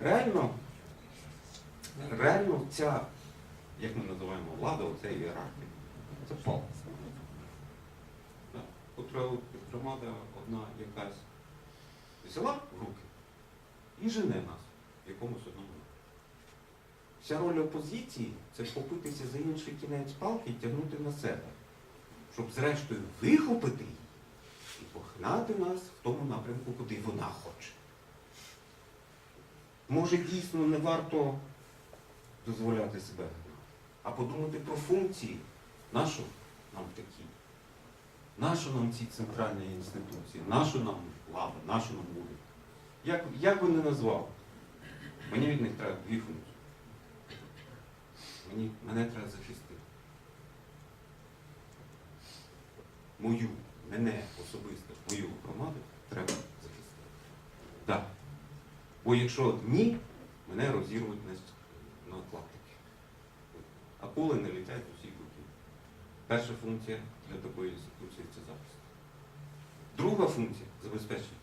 реально, реально ця, як ми називаємо, влада, оця ієрархія, це палка. Котра громада одна якась взяла в руки і жене нас в якомусь одному. Вся роль опозиції це вхопитися за інший кінець палки і тягнути на себе, щоб зрештою вихопити її і погнати нас в тому напрямку, куди вона хоче. Може, дійсно не варто дозволяти себе а подумати про функції нашу нам такі. Нашу нам ці центральні інституції, нашу нам влада, нашу нам уряд. Як, як би не назвав, мені від них треба дві функції. Мені, мене треба захистити. Мою, мене особисто, мою громаду треба захистити. Так. Бо якщо ні, мене розірвуть на, на клаптики. А кули не літять з усіх боків. Перша функція для такої інституції це захист. Друга функція забезпечення.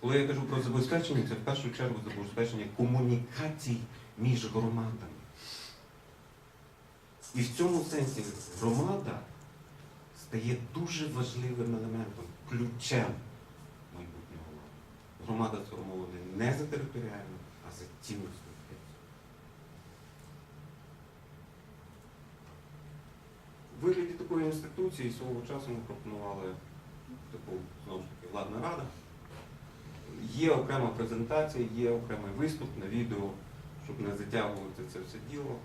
Коли я кажу про забезпечення, це в першу чергу забезпечення комунікацій між громадами. І в цьому сенсі громада стає дуже важливим елементом, ключем. Громада сформована не за територіальну, а за цінностну принцип. В вигляді такої інституції свого часу ми пропонували таку, знову ж таки, владна рада. Є окрема презентація, є окремий виступ на відео, щоб не затягувати це все діло.